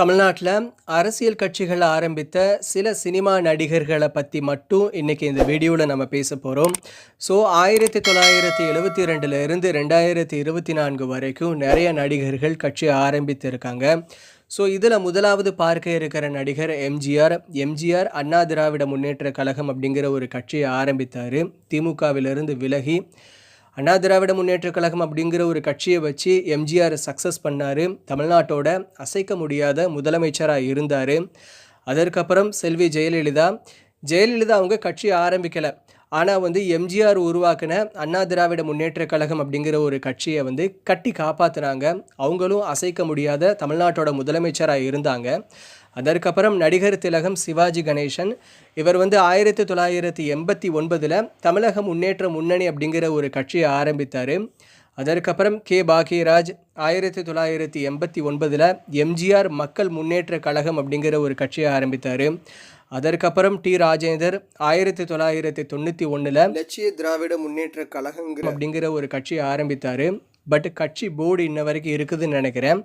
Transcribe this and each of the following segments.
தமிழ்நாட்டில் அரசியல் கட்சிகள் ஆரம்பித்த சில சினிமா நடிகர்களை பற்றி மட்டும் இன்றைக்கி இந்த வீடியோவில் நம்ம பேச போகிறோம் ஸோ ஆயிரத்தி தொள்ளாயிரத்தி எழுபத்தி ரெண்டுலேருந்து ரெண்டாயிரத்தி இருபத்தி நான்கு வரைக்கும் நிறைய நடிகர்கள் கட்சி ஆரம்பித்திருக்காங்க. ஸோ இதில் முதலாவது பார்க்க இருக்கிற நடிகர் எம்ஜிஆர். எம்ஜிஆர் அண்ணா திராவிட முன்னேற்ற கழகம் அப்படிங்கிற ஒரு கட்சியை ஆரம்பித்தார். திமுகவிலிருந்து விலகி அண்ணா திராவிட முன்னேற்றக் கழகம் அப்படிங்கிற ஒரு கட்சியை வச்சு எம்ஜிஆர் சக்ஸஸ் பண்ணார். தமிழ்நாட்டோட அசைக்க முடியாத முதலமைச்சராக இருந்தார். அதற்கப்புறம் செல்வி ஜெயலலிதா. ஜெயலலிதா அவங்க கட்சியை ஆரம்பிக்கலை. ஆனால் வந்து எம்ஜிஆர் உருவாக்கின அண்ணா திராவிட முன்னேற்றக் கழகம் அப்படிங்கிற ஒரு கட்சியை வந்து கட்டி காப்பாற்றினாங்க அவங்களும் அசைக்க முடியாத தமிழ்நாட்டோட முதலமைச்சராக இருந்தாங்க. அதற்கப்புறம் நடிகர் திலகம் சிவாஜி கணேசன். இவர் வந்து ஆயிரத்தி தொள்ளாயிரத்தி எண்பத்தி ஒன்பதில் தமிழக முன்னேற்ற முன்னணி அப்படிங்கிற ஒரு கட்சியை ஆரம்பித்தார். அதற்கப்புறம் கே பாக்யராஜ் ஆயிரத்தி தொள்ளாயிரத்தி எண்பத்தி ஒன்பதில் எம்ஜிஆர் மக்கள் முன்னேற்ற கழகம் அப்படிங்கிற ஒரு கட்சியை ஆரம்பித்தார். அதற்கப்புறம் டி ராஜேந்தர் ஆயிரத்தி தொள்ளாயிரத்தி தொண்ணூற்றி ஒன்றில் லட்சிய திராவிட முன்னேற்ற கழகங்கிற அப்படிங்கிற ஒரு கட்சியை ஆரம்பித்தார். பட் கட்சி போர்டு இன்ன வரைக்கும் இருக்குதுன்னு நினைக்கிறேன்.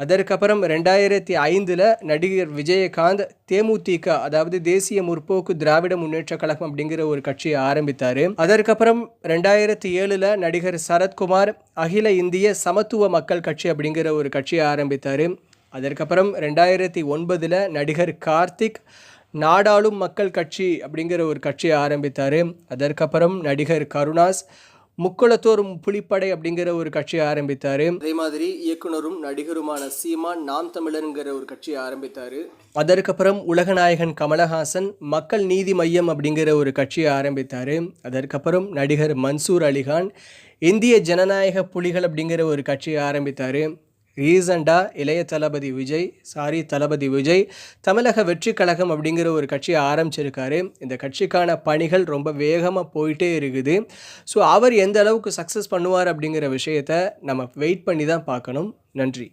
அதற்கப்புறம் ரெண்டாயிரத்தி ஐந்தில் நடிகர் விஜயகாந்த் தேமுதிக அதாவது தேசிய முற்போக்கு திராவிட முன்னேற்ற கழகம் அப்படிங்கிற ஒரு கட்சியை ஆரம்பித்தார். அதற்கப்புறம் ரெண்டாயிரத்தி ஏழில் நடிகர் சரத்குமார் அகில இந்திய சமத்துவ மக்கள் கட்சி அப்படிங்கிற ஒரு கட்சியை ஆரம்பித்தார். அதற்கப்புறம் ரெண்டாயிரத்தி ஒன்பதில் நடிகர் கார்த்திக் நாடாளும் மக்கள் கட்சி அப்படிங்கிற ஒரு கட்சியை ஆரம்பித்தார். அதற்கப்புறம் நடிகர் கருணாஸ் முக்குளத்தோர் புலிப்படை அப்படிங்கிற ஒரு கட்சியை ஆரம்பித்தார். அதே மாதிரி இயக்குனரும் நடிகருமான சீமான் நாம் தமிழருங்கிற ஒரு கட்சியை ஆரம்பித்தார். அதற்கப்புறம் உலகநாயகன் கமலஹாசன் மக்கள் நீதி மையம் அப்படிங்கிற ஒரு கட்சியை ஆரம்பித்தார். அதற்கப்புறம் நடிகர் மன்சூர் அலிகான் இந்திய ஜனநாயக புலிகள் அப்படிங்கிற ஒரு கட்சியை ஆரம்பித்தார். ரீசண்டாக இளைய தளபதி விஜய் சாரி தளபதி விஜய் தமிழக வெற்றி கழகம் அப்படிங்கிற ஒரு கட்சியை ஆரம்பிச்சிருக்காரு. இந்த கட்சிக்கான பணிகள் ரொம்ப வேகமாக போயிட்டே இருக்குது. ஸோ அவர் எந்த அளவுக்கு சக்ஸஸ் பண்ணுவார் அப்படிங்கிற விஷயத்த நம்ம வெயிட் பண்ணி தான் பார்க்கணும். நன்றி.